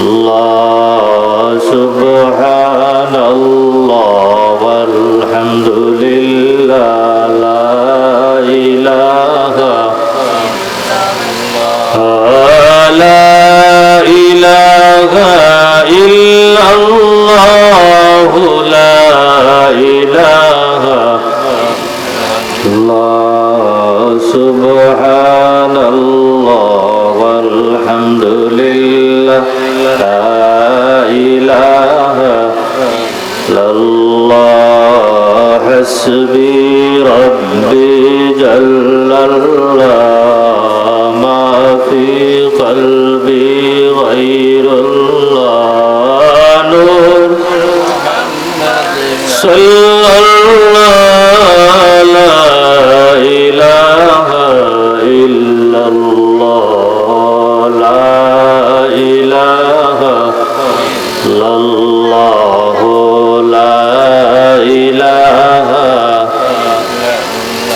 الله سبحان الله والحمد لله لا إله لا إله إلا الله لا إله الله سبحان لله لا إله إلا الله حسبي ربي جل الله ما في قلبي غير الله نور صلى الله لا إله إلا الله